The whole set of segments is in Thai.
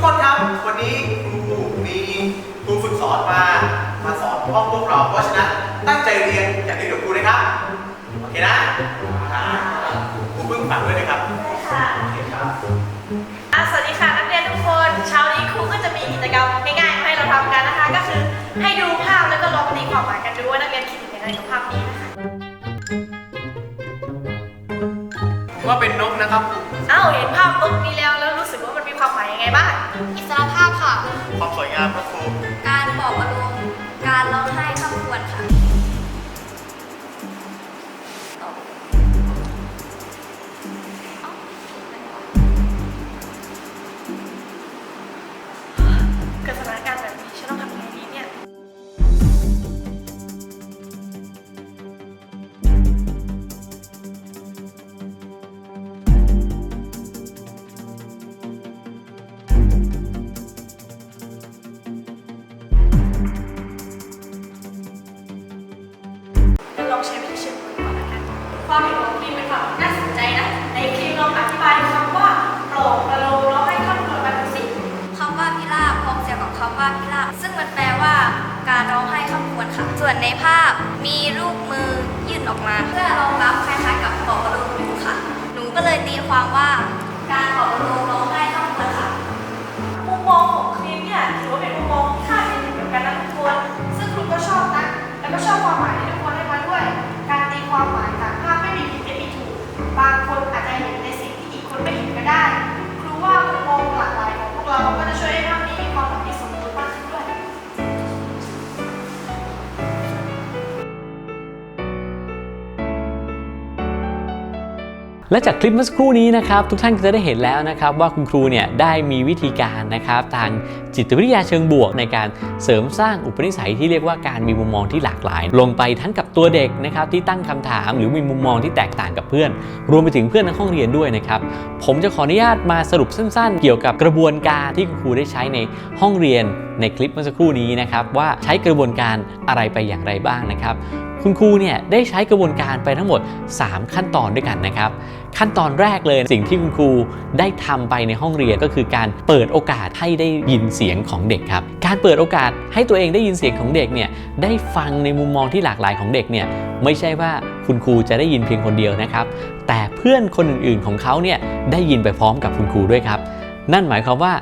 กคนครับ วันนี้ครูมีครูฝึกสอนมา มาสอนห้องพวกเรา เพราะฉะนั้นตั้งใจเรียนอย่างเดียวกับครูนะครับ โอเคนะอ่าครูเพิ่งฟังด้วยนะครับได้ค่ะโอเคครับอะสวัสดีค่ะนักเรียนทุกคน เช้านี้ครูก็จะมีกิจกรรมง่ายๆมาให้เราทำกันนะคะ ก็คือให้ดูภาพแล้วก็ลองตีความหมายกันดูว่านักเรียนคิดเห็นอะไรกับภาพนี้นะคะผมว่าเป็นนกนะครับ เอ้าเห็นภาพนกนี้แล้วแล้ว ความสวยงามครับครู การ ความเห็นของครีมเป็นความน่าสนใจนะ ในครีมลองอธิบายคำว่าโปร่งกระโลมแล้วให้คำนวณมาดูสิคำว่าพิราบพ้องเสียงกับคำว่าพิราบซึ่งมันแปลว่า การร้องไห้ข้ามควรค่ะ ส่วนในภาพมีรูปมือยื่นออกมา เพื่อรองรับคล้ายๆกับบอกอารมณ์อยู่ค่ะ หนูก็เลยตีความว่าการบอกกรมณ์ร้อง และจากคลิปเมื่อสักครู่นี้นะครับทุกท่านก็จะได้เห็นแล้วนะครับว่าคุณครูเนี่ยได้มีวิธีการนะครับทางจิตวิทยาเชิงบวกในการเสริมสร้างอุปนิสัยที่เรียกว่าการมีมุมมองที่หลากหลาย ลงไปทั้งกับตัวเด็กนะครับที่ตั้งคำถามหรือมีมุมมองที่แตกต่างกับเพื่อน รวมไปถึงเพื่อนในห้องเรียนด้วยนะครับผมจะขออนุญาตมาสรุปสั้น ๆ เกี่ยวกับกระบวนการที่คุณครูได้ใช้ในห้องเรียนในคลิปเมื่อสักครู่นี้นะครับว่าใช้กระบวนการอะไรไปอย่างไรบ้างนะครับ คุณครูเนี่ยได้ใช้กระบวนการไปทั้งหมด 3 ขั้นตอนด้วยกันนะครับ ขั้นตอนแรกเลยสิ่งที่คุณครูได้ทำไปในห้องเรียนก็คือการเปิดโอกาสให้ได้ยินเสียงของเด็กครับ การเปิดโอกาสให้ตัวเองได้ยินเสียงของเด็กเนี่ยได้ฟังในมุมมองที่หลากหลายของเด็กเนี่ยไม่ใช่ว่าคุณครูจะได้ยินเพียงคนเดียวนะครับ แต่เพื่อนคนอื่นๆของเขาเนี่ยได้ยินไปพร้อมกับคุณครูด้วยครับ นั่นหมายความว่า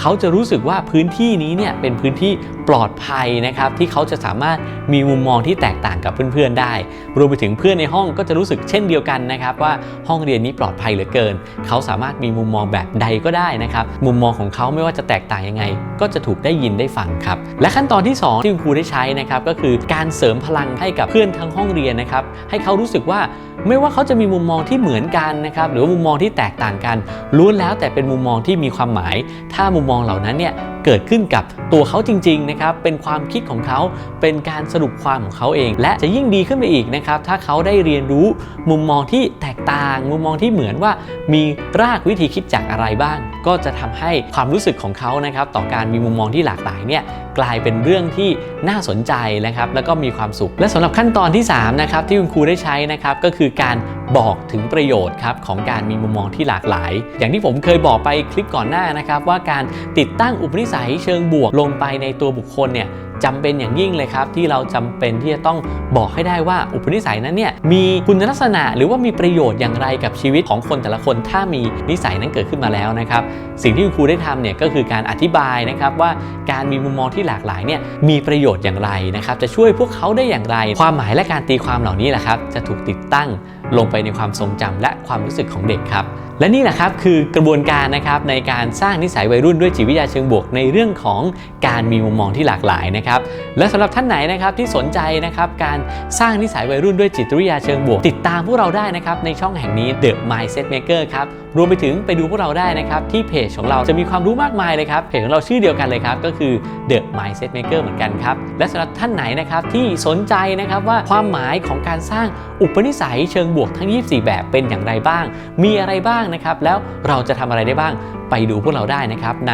เขาจะรู้สึกว่าพื้นที่นี้เนี่ยเป็นพื้นที่ปลอดภัยนะครับที่เขาจะสามารถมีมุมมองที่แตกต่างกับเพื่อนๆได้ รวมไปถึงเพื่อนในห้องก็จะรู้สึกเช่นเดียวกันนะครับว่าห้องเรียนนี้ปลอดภัยเหลือเกิน เขาสามารถมีมุมมองแบบใดก็ได้นะครับมุมมองของเขาไม่ว่าจะแตกต่างยังไง ก็จะถูกได้ยินได้ฟังครับและขั้นตอนที่สองที่คุณครูได้ใช้นะครับก็คือการเสริมพลังให้กับเพื่อนทั้งห้องเรียนนะครับให้เขารู้สึกว่า ไม่ว่าเขาจะมีมุมมองที่เหมือนกันนะครับหรือว่ามุมมองที่แตกต่างกันล้วนแล้วแต่เป็นมุมมองที่มีความหมาย ถ้ามุมมองเหล่านั้นเนี่ย เกิดขึ้นกับตัวเขาจริงๆนะครับเป็นความคิดของเขาเป็นการสรุปความของเขาเอง และจะยิ่งดีขึ้นไปอีกนะครับถ้าเขาได้เรียนรู้มุมมองที่แตกต่าง มุมมองที่เหมือนว่ามีรากวิธีคิดจากอะไรบ้าง ก็จะทำให้ความรู้สึกของเขานะครับต่อการมีมุมมองที่หลากหลายเนี่ยกลายเป็นเรื่องที่น่าสนใจนะครับแล้วก็มีความสุข และสำหรับขั้นตอนที่3นะครับที่คุณครูได้ใช้นะครับก็คือการบอกถึงประโยชน์ครับของการมีมุมมองที่หลากหลาย อย่างที่ผมเคยบอกไปคลิปก่อนหน้านะครับว่าการติดตั้งอุปนิสัยเชิงบวกลงไปในตัวบุคคลเนี่ยจำเป็นอย่างยิ่งเลยครับ ที่เราจำเป็นที่จะต้องบอกให้ได้ว่าอุปนิสัยนั้นเนี่ยมีคุณลักษณะหรือว่ามีประโยชน์อย่างไรกับชีวิตของคนแต่ละคนถ้ามีนิสัยนั้นเกิดขึ้นมาแล้วนะครับ สิ่งที่คุณครูได้ทำเนี่ยก็คือการอธิบายนะครับว่าการมีมุมมองที่หลากหลายเนี่ยมีประโยชน์อย่างไรนะครับจะช่วยพวกเขาได้อย่างไร ความหมายและการตีความเหล่านี้แหละครับจะถูกติดตั้ง ลงไปในความทรงจำและความรู้สึกของเด็กครับ และนี่แหละครับคือกระบวนการนะครับในการสร้างนิสัยวัยรุ่นด้วยจิตวิทยาเชิงบวก ในเรื่องของการมีมุมมองที่หลากหลายนะครับ และสำหรับท่านไหนนะครับที่สนใจนะครับการสร้างนิสัยวัยรุ่นด้วยจิตวิทยาเชิงบวก ติดตามพวกเราได้นะครับในช่องแห่งนี้ The Mindset Maker ครับ รวมไปถึงไปดูพวกเราได้นะครับ ที่เพจของเราจะมีความรู้มากมายเลยครับ เพจของเราชื่อเดียวกันเลยครับ ก็คือ The Mindset Maker เหมือนกันครับ และสำหรับท่านไหนนะครับที่สนใจนะครับว่าความหมายของการสร้างอุปนิสัยเชิงบวกทั้ง 24 แบบเป็นอย่างไรบ้าง มีอะไรบ้างนะครับ แล้วเราจะทำอะไรได้บ้างไปดูพวกเราได้นะครับใน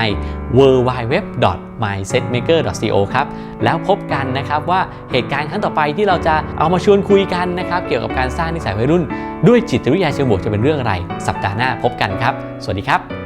w w w m y s e t m a k e r c o ครับ แล้วพบกันนะครับว่าเหตุการณ์ครั้งต่อไปที่เราจะเอามาชวนคุยกันนะครับ เกี่ยวกับการสร้างนิสัยวัยรุ่น ด้วยจิตวิทยาเชิงบวกจะเป็นเรื่องอะไร สัปดาห์หน้าพบกันครับ สวัสดีครับ